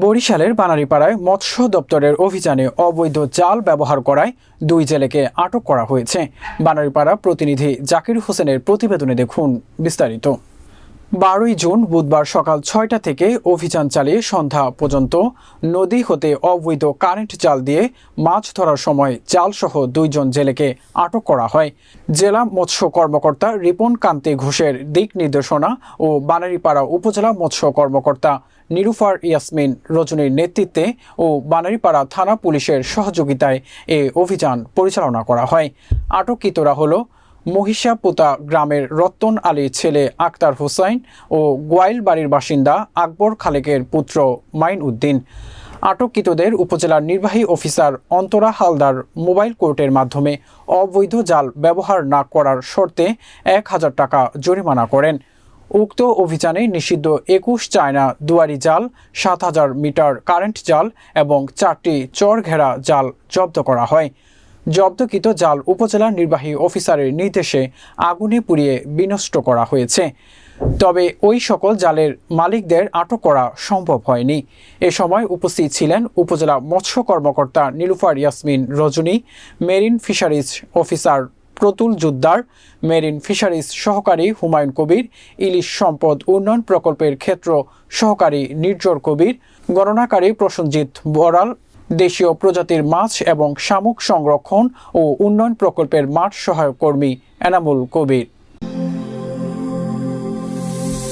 বরিশালের বানারীপাড়ায় মৎস্য দপ্তরের অভিযানে অবৈধ জাল ব্যবহার করায় দুই জেলেকে আটক করা হয়েছে। বানারীপাড়া প্রতিনিধি জাকির হোসেনের প্রতিবেদনে দেখুন বিস্তারিত। বারোই জুন বুধবার সকাল ছয়টা থেকে অভিযান চালিয়ে সন্ধ্যা পর্যন্ত নদী হতে অবৈধ কারেন্ট জাল দিয়ে মাছ ধরার সময় জালসহ দুইজন জেলেকে আটক করা হয়। জেলা মৎস্য কর্মকর্তা রিপন কান্তি ঘোষের দিক নির্দেশনা ও বানারীপাড়া উপজেলা মৎস্য কর্মকর্তা নিরুফার ইয়াসমিন রজনীর নেতৃত্বে ও বানারীপাড়া থানা পুলিশের সহযোগিতায় এ অভিযান পরিচালনা করা হয়। আটককৃতরা হল মহিষাপোতা গ্রামের রত্তন আলীর ছেলে আক্তার হোসাইন ও গোয়াইল বাড়ির বাসিন্দা আকবর খালেকের পুত্র মাইন উদ্দিন আটককৃতদের উপজেলার নির্বাহী অফিসার অন্তরা হালদার মোবাইল কোর্টের মাধ্যমে অবৈধ জাল ব্যবহার না করার শর্তে এক হাজার টাকা জরিমানা করেন। উক্ত অভিযানে নিষিদ্ধ একুশ চায়না দুয়ারি জাল, সাত হাজার মিটার কারেন্ট জাল এবং চারটি চর ঘেরা জাল জব্দ করা হয়। জব্দকৃত জাল উপজেলা নির্বাহী অফিসারের নির্দেশে আগুনে পুড়িয়ে বিনষ্ট করা হয়েছে। তবে ওই সকল জালের মালিকদের আটক করা সম্ভব হয়নি। এ সময় উপস্থিত ছিলেন উপজেলা মৎস্য কর্মকর্তা Nilufar Yasmin Rajani, marine fisheries officer Pratul Juddar, marine fisheries সহকারী হুমায়ুন কবির, ইলিশ সম্পদ উন্নয়ন প্রকল্পের ক্ষেত্র সহকারী নির্জর কবির, গণনাকারী প্রসঞ্জিৎ বড়াল দেশীয় প্রজাতির মাছ এবং শামুক সংরক্ষণ ও উন্নয়ন প্রকল্পের মাঠ সহায়ক কর্মী এনামুল কবির।